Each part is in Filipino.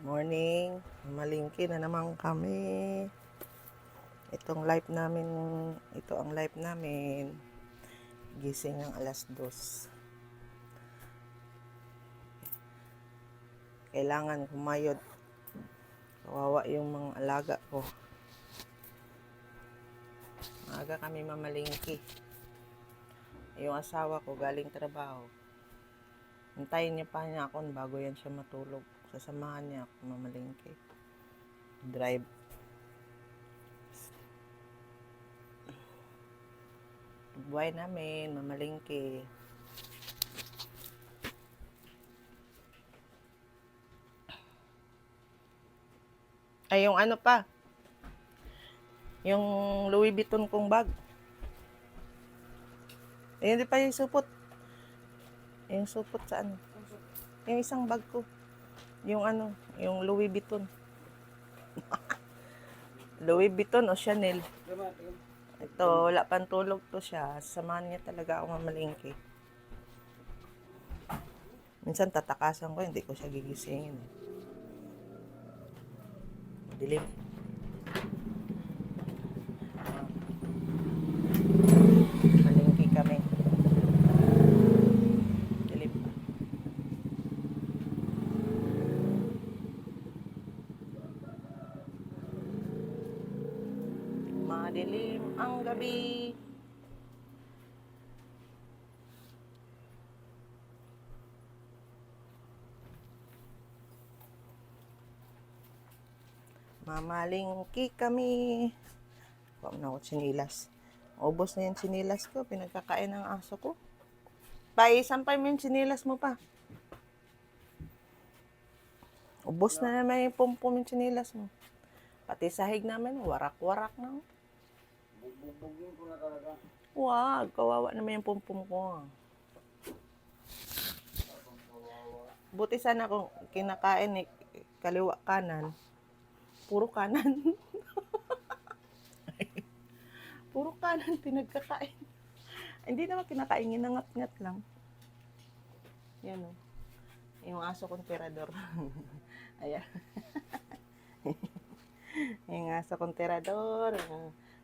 Morning. Malingki na naman kami. Itong live namin, ito ang live namin. Gising ng alas dos. Kailangan kumayod. Kawawa yung mga alaga ko. Maaga kami mamalingki. Yung asawa ko galing trabaho. Hintayin niya pa niya ako bago yan siya matulog. Sasamahan niya ako mamalingki. Drive. Buhay namin, mamalingki. Ay, yung ano pa. Yung Louis Vuitton kong bag. Eh, hindi pa yung supot. Yung supot sa ano. Yung isang bag ko. Yung ano, yung Louis Vuitton. Louis Vuitton o Chanel. Ito, wala pang tulog to siya. Samahan niya talaga ako mamalingki. Minsan tatakasan ko, hindi ko siya gigisingin. eh. Dilim. Ah. Malingki kami. Dilim pa. Madilim ang gabi. Mamalingki kami. Huwag na ako sinilas. Ubos na yung sinilas ko. Pinagkakain ng aso ko. Pa, isampay mo yung sinilas mo pa. Ubos na naman yung pumpum yung sinilas mo. Pati sahig namin, warak-warak na. Bugbugin ko na talaga. Wag, kawawa naman yung pumpum ko. Buti sana kung kinakain eh, kaliwa kanan. Puro kanan. Puro kanan pinagkakain. Hindi naman kinakain, ginangat-ngat lang. Yan o. Yung aso kong tirador. Ayan. yung aso kong tirador.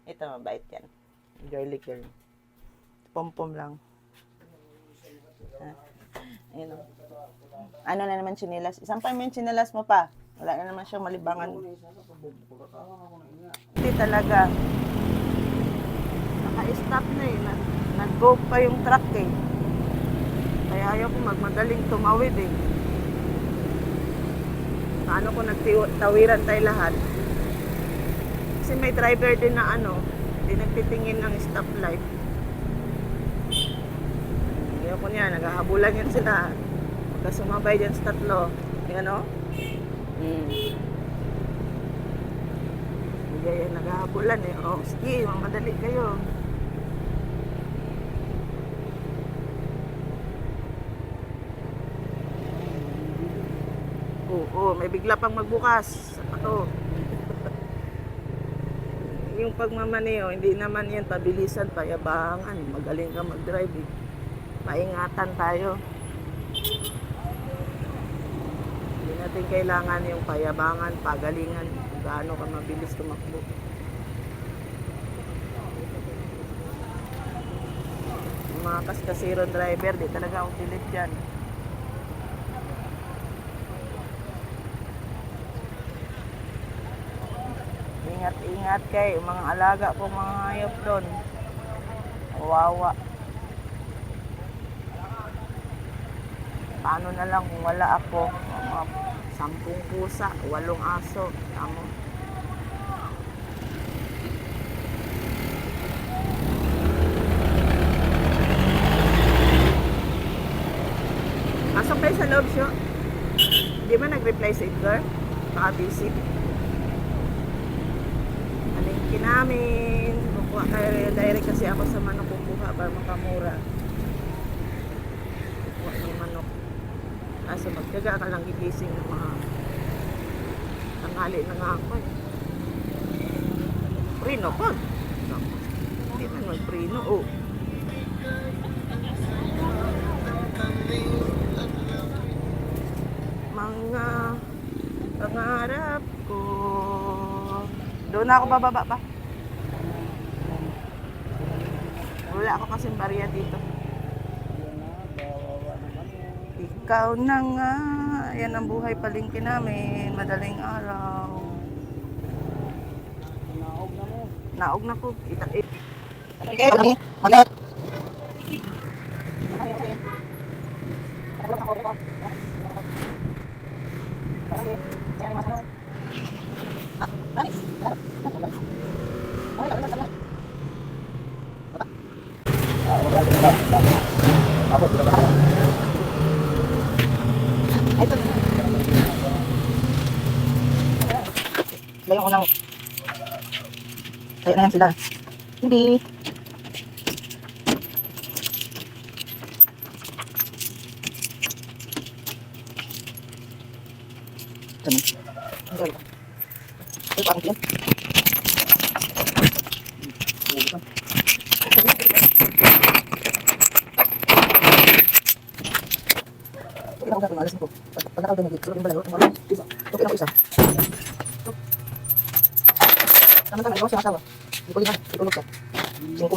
Ito, mabait yan. Girly girl. Pom-pom lang. Ah, Ayun o. Ano na naman chinilas? Isang pa yung chinilas mo pa. Wala na naman siyang malibangan. Hindi talaga. Naka-stop na eh. Nag- Nag-go pa yung truck eh. Kaya ayaw ko magmadaling tumawid eh. Paano ko nagtawiran tayo lahat? Kasi may driver din na ano, hindi nagtitingin ng stoplight. Ayaw ko niya, naghahabulan yan sila. Pagka sumabay dyan sa tatlo. Yan o. Mm. Hindi yan naghahabulan eh. Oh, sige, mamadali kayo. Oo, may bigla pang magbukas. Ako. Yung pagmamaneo, hindi naman yan pabilisan, payabangan. Magaling ka mag-drive eh. Maingatan tayo. Hindi natin kailangan yung payabangan, pagalingan, gaano ka mabilis tumakbo. Yung mga kaskasiro driver, di talaga ako pilit dyan. Ingat-ingat kayo, mga alaga ko mga hayop doon. Kawawa. Paano na lang kung wala ako? Mga sampung pusa, walong aso. Tamo. Pasok kayo sa loob siya. Hindi ba nag-reply si Edgar? Baka busy. Palengke namin. Kukuha kayo direct kasi ako sa manok kukuha para makamura. Kukuha ng manok. Kaso magtyaga ka lang gigising ng mga tanghali na nga ako. eh. Prino pa. Hindi man mag-prino. Oh. mga Pangarap ko. Doon ako bababa pa. Wala ako kasing barya dito. Ikaw na nga. Yan ang buhay palingki namin. Madaling araw. Naog na mo. Naog na ko. Ita it. Ito. Sila yung unang Kaya na yan sila. Hindi. Ganun. Ang galing. Ay, parang yan. Okay lang ako gagawin, alas ko. Pag- Pag nakagawa nagigit, yung balayo, tumalong. Diba? Okay lang ako isa. Tama-tama, ikaw siya asawa. Hindi ko